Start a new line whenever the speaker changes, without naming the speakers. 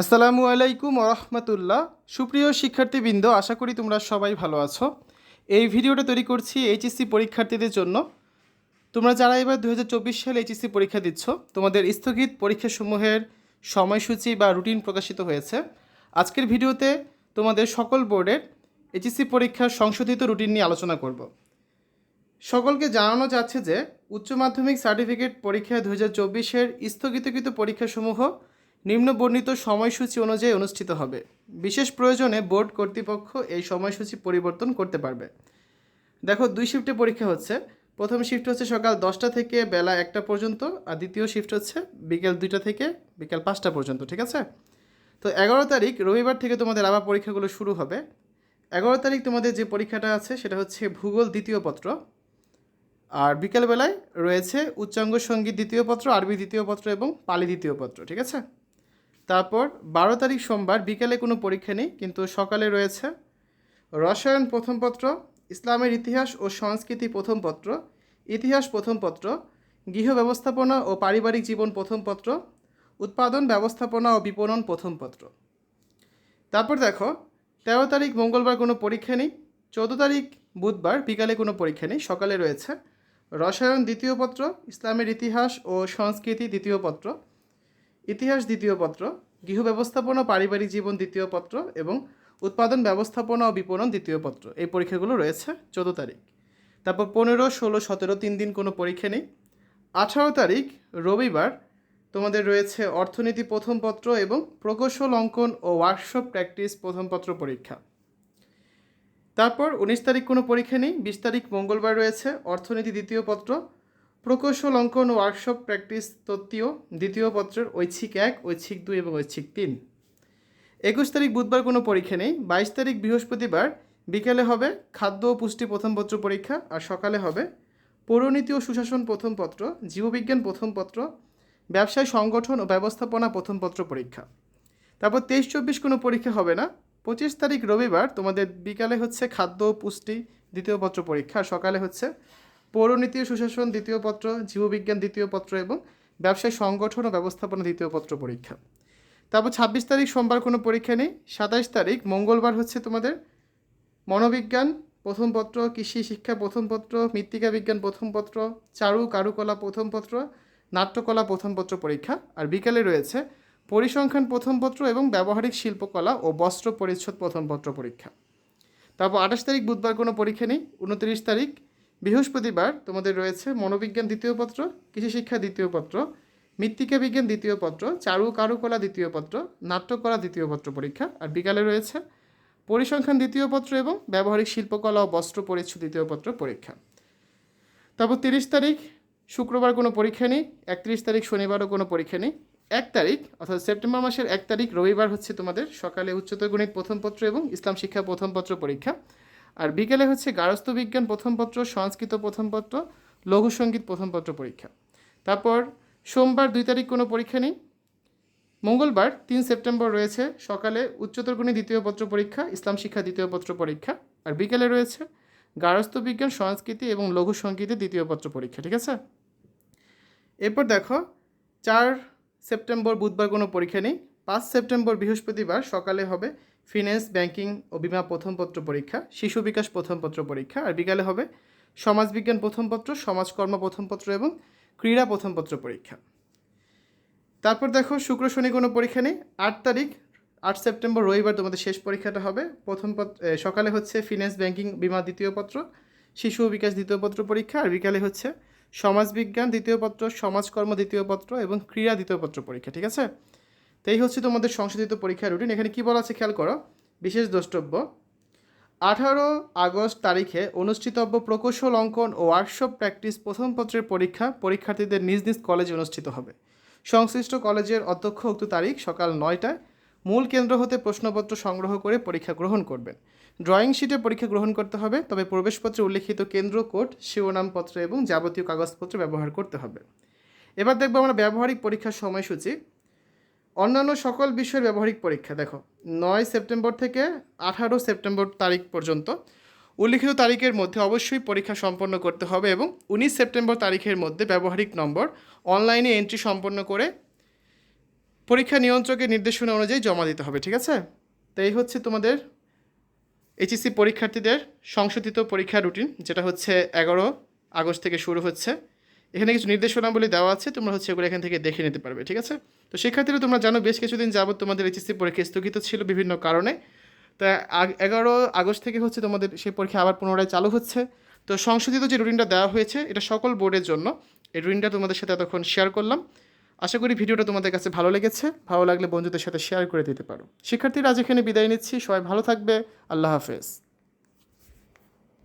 আসসালামু আলাইকুম রহমতুল্লাহ সুপ্রিয় শিক্ষার্থীবৃন্দ, আশা করি তোমরা সবাই ভালো আছো। এই ভিডিওটা তৈরি করছি এইচএসসি পরীক্ষার্থীদের জন্য। তোমরা যারা এবার দু সালে এইচএসসি পরীক্ষা দিচ্ছ, তোমাদের স্থগিত পরীক্ষাসমূহের সময়সূচি বা রুটিন প্রকাশিত হয়েছে। আজকের ভিডিওতে তোমাদের সকল বোর্ডের এইচএসসি পরীক্ষার সংশোধিত রুটিন নিয়ে আলোচনা করব। সকলকে জানানো যাচ্ছে যে, উচ্চ মাধ্যমিক সার্টিফিকেট পরীক্ষা দু হাজার চব্বিশের স্থগিতকৃত পরীক্ষাসমূহ নিম্ন বর্ণিত সময়সূচি অনুযায়ী অনুষ্ঠিত হবে। বিশেষ প্রয়োজনে বোর্ড কর্তৃপক্ষ এই সময়সূচি পরিবর্তন করতে পারবে। দেখো, দুই শিফটে পরীক্ষা হচ্ছে। প্রথম শিফট হচ্ছে সকাল দশটা থেকে বেলা একটা পর্যন্ত আর দ্বিতীয় শিফট হচ্ছে বিকেল দুইটা থেকে বিকেল পাঁচটা পর্যন্ত, ঠিক আছে? তো এগারো তারিখ, রবিবার থেকে তোমাদের আবার পরীক্ষাগুলো শুরু হবে। এগারো তারিখ তোমাদের যে পরীক্ষাটা আছে, সেটা হচ্ছে ভূগোল দ্বিতীয় পত্র। আর বিকেলবেলায় রয়েছে উচ্চাঙ্গ সংগীত দ্বিতীয় পত্র, আরবি দ্বিতীয় পত্র এবং পালি দ্বিতীয় পত্র, ঠিক আছে? তারপর বারো তারিখ সোমবার বিকেলে কোনো পরীক্ষা নেই, কিন্তু সকালে রয়েছে রসায়ন প্রথম পত্র, ইসলামের ইতিহাস ও সংস্কৃতি প্রথম পত্র, ইতিহাস প্রথম পত্র, গৃহ ব্যবস্থাপনা ও পারিবারিক জীবন প্রথম পত্র, উৎপাদন ব্যবস্থাপনা ও বিপণন প্রথম পত্র। তারপর দেখো, তেরো তারিখ মঙ্গলবার কোনো পরীক্ষা নেই, চৌদ্দ তারিখ বুধবার বিকালে কোনো পরীক্ষা নেই, সকালে রয়েছে রসায়ন দ্বিতীয় পত্র, ইসলামের ইতিহাস ও সংস্কৃতি দ্বিতীয় পত্র ইতিহাস দ্বিতীয় পত্র, গৃহ ব্যবস্থাপনা পারিবারিক জীবন দ্বিতীয় পত্র এবং উৎপাদন ব্যবস্থাপনা ও বিপণন দ্বিতীয় পত্র। এই পরীক্ষাগুলো রয়েছে চোদ্দ তারিখ। তারপর পনেরো, ষোলো, সতেরো, তিন দিন কোনো পরীক্ষা নেই। আঠারো তারিখ, রবিবার, তোমাদের রয়েছে অর্থনীতি প্রথম পত্র এবং প্রকৌশল অঙ্কন ও ওয়ার্কশপ প্র্যাকটিস প্রথম পত্র পরীক্ষা। তারপর উনিশ তারিখ কোনো পরীক্ষা নেই। বিশ তারিখ মঙ্গলবার রয়েছে অর্থনীতি দ্বিতীয় পত্র। প্রকৌশল অঙ্কন ওয়ার্কশপ প্র্যাকটিস তত্ত্বীয় দ্বিতীয় পত্রের ঐচ্ছিক এক, ঐচ্ছিক দুই এবং ঐচ্ছিক তিন। একুশ তারিখ বুধবার কোনো পরীক্ষা নেই, বাইশ তারিখ বৃহস্পতিবার বিকেলে হবে খাদ্য ও পুষ্টি প্রথম পত্র পরীক্ষা আর সকালে হবে পৌরনীতি ও সুশাসন প্রথম পত্র, জীববিজ্ঞান প্রথম পত্র, ব্যবসায় সংগঠন ও ব্যবস্থাপনা প্রথম পত্র পরীক্ষা। তারপর তেইশ চব্বিশ কোনো পরীক্ষা হবে না, পঁচিশ তারিখ রবিবার তোমাদের বিকালে হচ্ছে খাদ্য ও পুষ্টি দ্বিতীয় পত্র পরীক্ষা, আর সকালে হচ্ছে পৌরনীতি সুশাসন দ্বিতীয় পত্র, জীববিজ্ঞান দ্বিতীয় পত্র এবং ব্যবসায় সংগঠন ও ব্যবস্থাপনা দ্বিতীয় পত্র পরীক্ষা। তারপর ছাব্বিশ তারিখ সোমবার কোনো পরীক্ষা নেই সাতাইশ তারিখ মঙ্গলবার হচ্ছে তোমাদের মনোবিজ্ঞান প্রথম পত্র, কৃষি শিক্ষা প্রথম পত্র, মৃত্তিকা বিজ্ঞান প্রথম পত্র, চারু কারুকলা প্রথম পত্র, নাট্যকলা প্রথম পত্র পরীক্ষা। আর বিকেলে রয়েছে পরিসংখ্যান প্রথম পত্র এবং ব্যবহারিক শিল্পকলা ও বস্ত্র পরিচ্ছদ প্রথম পত্র পরীক্ষা। তারপর আঠাশ তারিখ বুধবার কোনো পরীক্ষা নেই, উনত্রিশ তারিখ বৃহস্পতিবার তোমাদের রয়েছে মনোবিজ্ঞান দ্বিতীয় পত্র কৃষি শিক্ষা দ্বিতীয় পত্র, মৃত্তিকা বিজ্ঞান দ্বিতীয় পত্র, চারু কারুকলা দ্বিতীয় পত্র, নাট্যকলা দ্বিতীয় পত্র পরীক্ষা, আর বিকালে রয়েছে পরিসংখ্যান দ্বিতীয় পত্র এবং ব্যবহারিক শিল্পকলা ও বস্ত্র পরিচ্ছদ দ্বিতীয় পত্র পরীক্ষা। তারপর তিরিশ তারিখ, শুক্রবার কোনো পরীক্ষা নেই, একত্রিশ তারিখ শনিবারও কোনো পরীক্ষা নেই। এক তারিখ, অর্থাৎ সেপ্টেম্বর মাসের এক তারিখ রবিবার হচ্ছে তোমাদের সকালে উচ্চতর গণিত প্রথম পত্র এবং ইসলাম শিক্ষা প্রথম পত্র পরীক্ষা। আর বিকেলে হচ্ছে গারস্থ বিজ্ঞান প্রথম পত্র, সংস্কৃত প্রথম পত্র, লঘু সংগীত প্রথম পত্র পরীক্ষা। তারপর সোমবার দুই তারিখ কোনো পরীক্ষা নেই। মঙ্গলবার তিন সেপ্টেম্বর রয়েছে সকালে উচ্চতর গণিত দ্বিতীয় পত্র পরীক্ষা, ইসলাম শিক্ষা দ্বিতীয় পত্র পরীক্ষা। আর বিকেলে রয়েছে গারস্থ বিজ্ঞান, সংস্কৃতি এবং লঘু সঙ্গীতের দ্বিতীয় পত্র পরীক্ষা, ঠিক আছে? এরপর দেখো, চার সেপ্টেম্বর বুধবার কোনো পরীক্ষা নেই। পাঁচ সেপ্টেম্বর বৃহস্পতিবার সকালে হবে ফিন্যান্স ব্যাংকিং ও বিমা প্রথম পত্র পরীক্ষা, শিশু বিকাশ প্রথম পত্র পরীক্ষা, আর বিকালে হবে সমাজবিজ্ঞান প্রথম পত্র, সমাজকর্ম প্রথম পত্র এবং ক্রীড়া প্রথম পত্র পরীক্ষা। তারপর দেখো, শুক্র, শনি কোনো পরীক্ষা নেই। আট তারিখ, আট সেপ্টেম্বর, রবিবার তোমাদের শেষ পরীক্ষাটা হবে। প্রথম সকালে হচ্ছে ফিন্যান্স ব্যাংকিং বিমা দ্বিতীয় পত্র, শিশু বিকাশ দ্বিতীয় পত্র পরীক্ষা, আর বিকালে হচ্ছে সমাজবিজ্ঞান দ্বিতীয় পত্র, সমাজকর্ম দ্বিতীয় পত্র এবং ক্রীড়া দ্বিতীয় পত্র পরীক্ষা, ঠিক আছে? তো এই হচ্ছে তোমাদের সংশোধিত পরীক্ষার রুটিন এখানে কী বলা আছে খেয়াল করো? বিশেষ দ্রষ্টব্য। আঠারো আগস্ট তারিখে অনুষ্ঠিতব্য প্রকৌশল অঙ্কন ও ওয়ার্কশপ প্র্যাকটিস প্রথম পত্রের পরীক্ষা পরীক্ষার্থীদের নিজ নিজ কলেজে অনুষ্ঠিত হবে। সংশ্লিষ্ট কলেজের অধ্যক্ষ উক্ত তারিখ সকাল নয়টায় মূল কেন্দ্র হতে প্রশ্নপত্র সংগ্রহ করে পরীক্ষা গ্রহণ করবেন। ড্রয়িং শিটে পরীক্ষা গ্রহণ করতে হবে, তবে প্রবেশপত্রে উল্লিখিত কেন্দ্র কোড শিরোনামপত্র এবং যাবতীয় কাগজপত্র ব্যবহার করতে হবে। এবার দেখব আমরা ব্যবহারিক পরীক্ষার সময়সূচি। অন্যান্য সকল বিষয়ের ব্যবহারিক পরীক্ষা, দেখো, নয় সেপ্টেম্বর থেকে আঠারো সেপ্টেম্বর তারিখ পর্যন্ত উল্লিখিত তারিখের মধ্যে অবশ্যই পরীক্ষা সম্পন্ন করতে হবে এবং উনিশ সেপ্টেম্বর তারিখের মধ্যে ব্যবহারিক নম্বর অনলাইনে এন্ট্রি সম্পন্ন করে পরীক্ষা নিয়ন্ত্রকের নির্দেশনা অনুযায়ী জমা দিতে হবে, ঠিক আছে? তো এই হচ্ছে তোমাদের এইচএসসি পরীক্ষার্থীদের সংশোধিত পরীক্ষা রুটিন যেটা হচ্ছে এগারো আগস্ট থেকে শুরু হচ্ছে। এখানে কিছু নির্দেশনাবলী দেওয়া আছে, তোমরা হচ্ছে এগুলো এখান থেকে দেখে নিতে পারবে, ঠিক আছে? তো শিক্ষার্থীরা তোমরা জানো বেশ কিছুদিন যাবত তোমাদের এইচএসসি পরীক্ষা স্থগিত ছিল বিভিন্ন কারণে। তা এগারো আগস্ট থেকে হচ্ছে তোমাদের সেই পরীক্ষা আবার পুনরায় চালু হচ্ছে। তো সংশোধিত যে রুটিনটা দেওয়া হয়েছে, এটা সকল বোর্ডের জন্য। এই রুটিনটা তোমাদের সাথে এতক্ষণ শেয়ার করলাম। আশা করি ভিডিওটা তোমাদের কাছে ভালো লেগেছে। ভালো লাগলে বন্ধুদের সাথে শেয়ার করে দিতে পারো। শিক্ষার্থীরা আজ এখানে বিদায় নিচ্ছি। সবাই ভালো থাকবে। আল্লাহ হাফেজ।